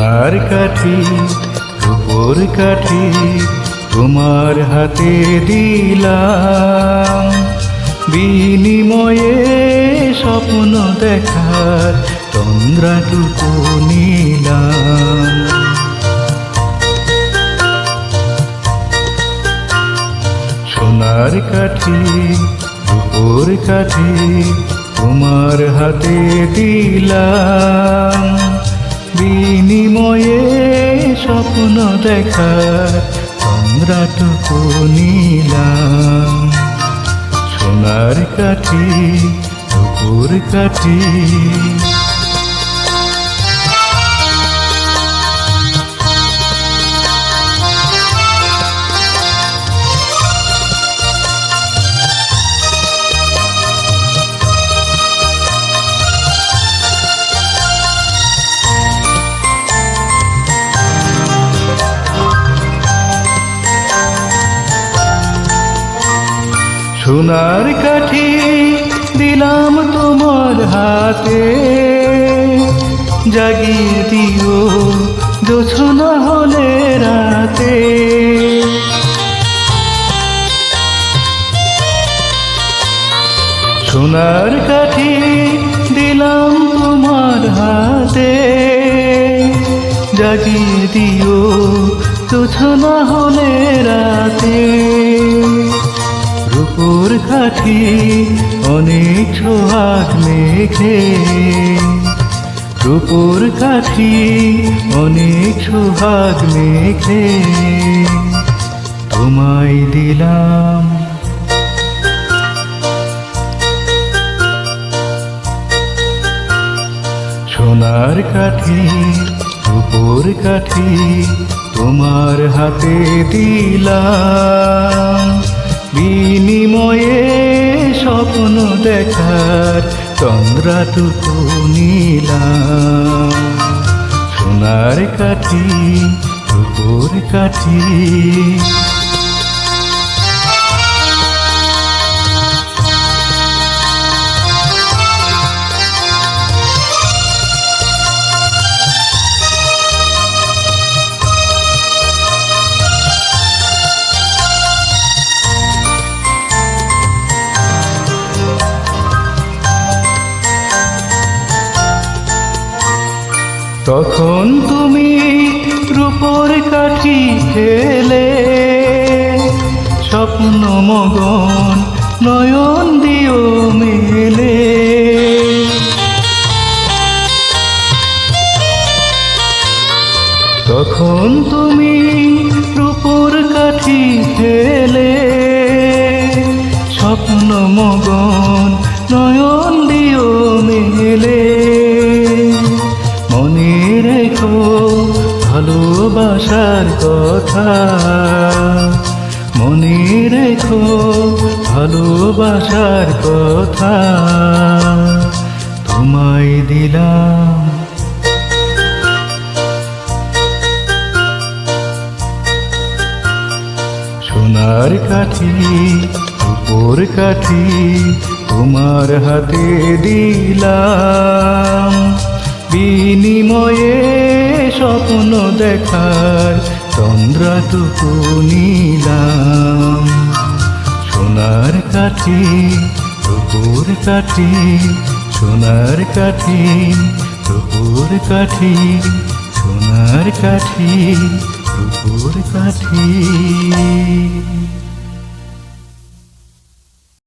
সোনার কাঠি, রূপোর কাঠি তোমার হাতে দিলাম। বিনিময়ে স্বপ্ন দেখার তন্দ্রাটুকু নিলাম। সোনার কাঠি, রূপোর কাঠি তোমার হাতে দিলাম। বিনিময়ে স্বপ্ন দেখা আমরা তো নিলাম। সোনার কাঠি কুকুর কাঠি। সোনার কাঠি দিলাম তোমার হাতে। জাগিয়ে দিও, জোছনা হলে রাতে। সোনার কাঠি দিলাম তোমার হাতে। জাগিয়ে দিও, জোছনা হলে রাতে। রূপুর কাঠি অনেক সোহাগ মেঘে। রূপুর কাঠি অনেক সোহাগ মেঘে। তোমায় দিলাম। সোনার কাঠি রূপোর কাঠি তোমার হাতে দিলাম। বিনিময়ে স্বপ্ন দেখার চন্দ্রাটুকু নিলাম। সোনার কাঠি রূপোর কাঠি তখন তুমি রূপর কাঠি খেলে স্বপ্ন মগন নয়ন দিও মেলে। তখন তুমি রূপর কাঠি খেলে স্বপ্ন মগন মনে রেখো ভালোবাসার কথা তোমায় দিলাম। সোনার কাঠি উপর কাঠি তোমার হাতে দিলাম। বিনিময়ে স্বপ্ন দেখার চন্দ্রাটুকু নিলাম। সোনার কাঠি টুকুর কাঠি সোনার কাঠি টুকুর কাঠি সোনার কাঠি টুকুর কাঠি।